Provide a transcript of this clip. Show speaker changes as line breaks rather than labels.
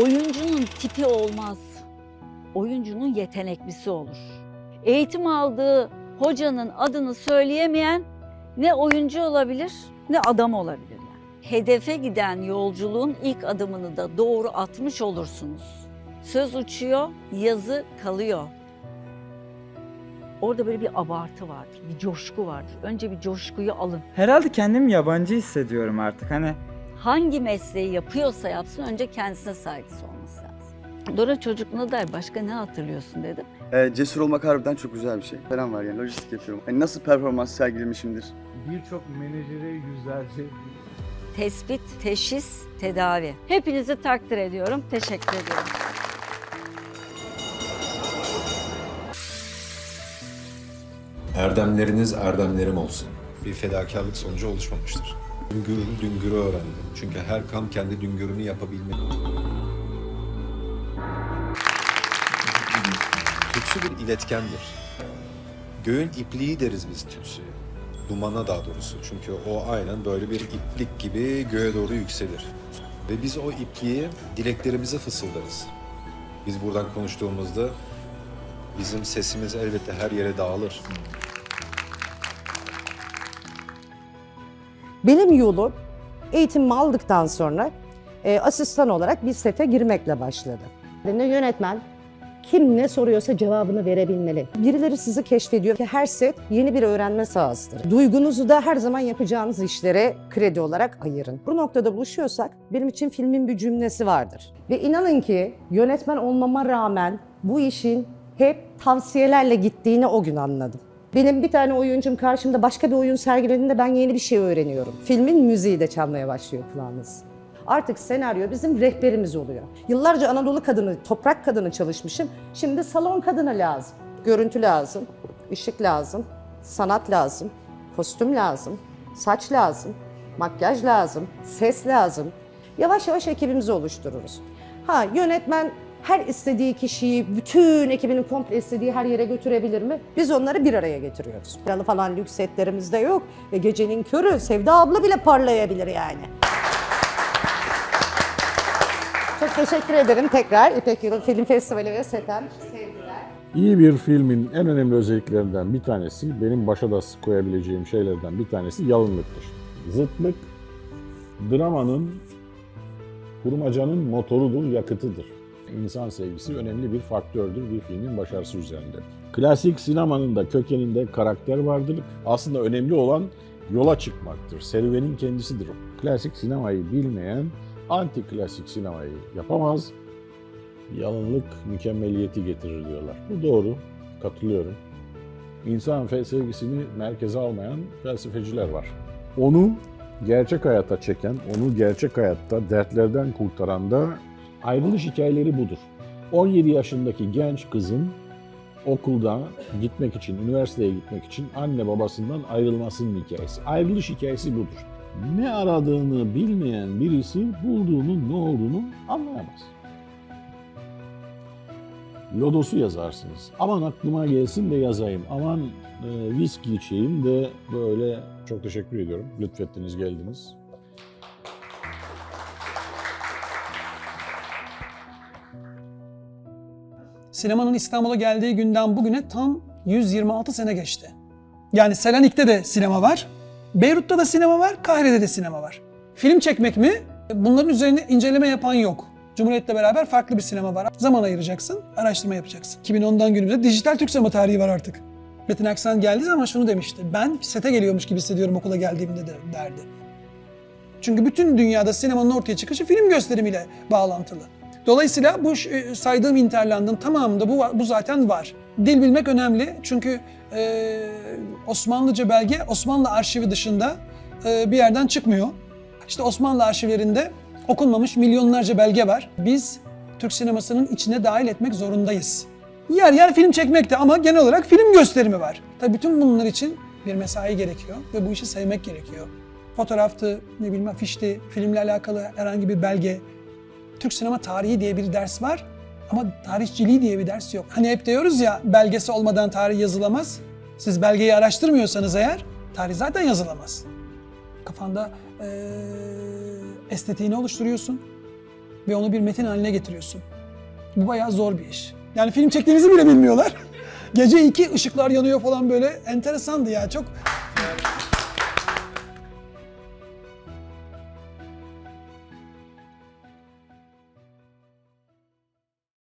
Oyuncunun tipi olmaz. Oyuncunun yeteneklisi olur. Eğitim aldığı hocanın adını söyleyemeyen ne oyuncu olabilir ne adam olabilir. Yani. Hedefe giden yolculuğun ilk adımını da doğru atmış olursunuz. Söz uçuyor, yazı kalıyor. Orada böyle bir abartı vardır, bir coşku vardır. Önce bir coşkuyu alın.
Herhalde kendimi yabancı hissediyorum artık. Hani
hangi mesleği yapıyorsa yapsın önce kendisine saygısı olması lazım. Dora çocukluğunda der başka ne hatırlıyorsun dedim.
Ee, cesur olmak harbiden çok güzel bir şey. Falan var yani lojistik yapıyorum. Hani nasıl performans sergilemişimdir.
Birçok menajere yüzlerce
Tespit, teşhis, tedavi. Hepinizi takdir ediyorum. Teşekkür ediyorum.
Erdemleriniz erdemlerim olsun.
bir fedakarlık sonucu oluşmamıştır. Düngürün düngürü öğrendim. Çünkü her kam kendi düngürünü yapabilmeli. Tütsü bir iletkendir. Göğün ipliği deriz biz tütsüye. Dumana daha doğrusu. Çünkü o aynen böyle bir iplik gibi göğe doğru yükselir. Ve biz o ipliği dileklerimize fısıldarız. Biz buradan konuştuğumuzda bizim sesimiz elbette her yere dağılır.
Benim yolum eğitimimi aldıktan sonra e, asistan olarak bir sete girmekle başladı. Ne yönetmen kim ne soruyorsa cevabını verebilmeli. Birileri sizi keşfediyor ki her set yeni bir öğrenme sahasıdır. Duygunuzu da her zaman yapacağınız işlere kredi olarak ayırın. Bu noktada buluşuyorsak benim için filmin bir cümlesi vardır. Ve inanın ki yönetmen olmama rağmen bu işin hep tavsiyelerle gittiğini o gün anladım. Benim bir tane oyuncum karşımda başka bir oyun sergilediğinde ben yeni bir şey öğreniyorum. Filmin müziği de çalmaya başlıyor kulağınız. Artık senaryo bizim rehberimiz oluyor. Yıllarca Anadolu kadını, toprak kadını çalışmışım. Şimdi salon kadını lazım. Görüntü lazım, ışık lazım, sanat lazım, kostüm lazım, saç lazım, makyaj lazım, ses lazım. Yavaş yavaş ekibimizi oluştururuz. Ha yönetmen her istediği kişiyi, bütün ekibinin komple istediği her yere götürebilir mi? Biz onları bir araya getiriyoruz. Paralı falan lüks setlerimiz de yok. Ve gecenin körü Sevda abla bile parlayabilir yani. Çok teşekkür ederim tekrar İpek Yılı Film Festivali ve SETEM. Sevgiler.
İyi bir filmin en önemli özelliklerinden bir tanesi, benim başa da koyabileceğim şeylerden bir tanesi yalınlıktır. Zıtlık, dramanın, kurmacanın motorudur, yakıtıdır. İnsan sevgisi önemli bir faktördür bir filmin başarısı üzerinde. Klasik sinemanın da kökeninde karakter vardır. Aslında önemli olan yola çıkmaktır. Serüvenin kendisidir. Klasik sinemayı bilmeyen anti klasik sinemayı yapamaz yalınlık mükemmeliyeti getirir diyorlar. Bu doğru, katılıyorum. İnsan sevgisini merkeze almayan felsefeciler var. Onu gerçek hayata çeken, onu gerçek hayatta dertlerden kurtaran da ayrılış hikayeleri budur. 17 yaşındaki genç kızın okulda gitmek için, üniversiteye gitmek için anne babasından ayrılmasının hikayesi. Ayrılış hikayesi budur. Ne aradığını bilmeyen birisi bulduğunun ne olduğunu anlayamaz. Lodos'u yazarsınız. Aman aklıma gelsin de yazayım. Aman e, viski içeyim de böyle çok teşekkür ediyorum. Lütfettiniz geldiniz.
Sinemanın İstanbul'a geldiği günden bugüne tam 126 sene geçti. Yani Selanik'te de sinema var, Beyrut'ta da sinema var, Kahire'de de sinema var. Film çekmek mi? Bunların üzerine inceleme yapan yok. Cumhuriyet'le beraber farklı bir sinema var. Zaman ayıracaksın, araştırma yapacaksın. 2010'dan günümüze dijital Türk sinema tarihi var artık. Metin Aksan geldiği zaman şunu demişti. Ben sete geliyormuş gibi hissediyorum okula geldiğimde de derdi. Çünkü bütün dünyada sinemanın ortaya çıkışı film gösterimiyle bağlantılı. Dolayısıyla bu ş- saydığım Interland'ın tamamında bu, bu zaten var. Dil bilmek önemli çünkü e, Osmanlıca belge Osmanlı arşivi dışında e, bir yerden çıkmıyor. İşte Osmanlı arşivlerinde okunmamış milyonlarca belge var. Biz Türk sinemasının içine dahil etmek zorundayız. Yer yer film çekmekte ama genel olarak film gösterimi var. Tabii bütün bunlar için bir mesai gerekiyor ve bu işi sevmek gerekiyor. Fotoğraftı, ne bileyim afişti, filmle alakalı herhangi bir belge, Türk sinema tarihi diye bir ders var ama tarihçiliği diye bir ders yok. Hani hep diyoruz ya belgesi olmadan tarih yazılamaz. Siz belgeyi araştırmıyorsanız eğer tarih zaten yazılamaz. Kafanda eee estetiğini oluşturuyorsun. ve onu bir metin haline getiriyorsun. Bu bayağı zor bir iş. Yani film çektiğinizi bile bilmiyorlar. Gece iki ışıklar yanıyor falan böyle enteresandı ya çok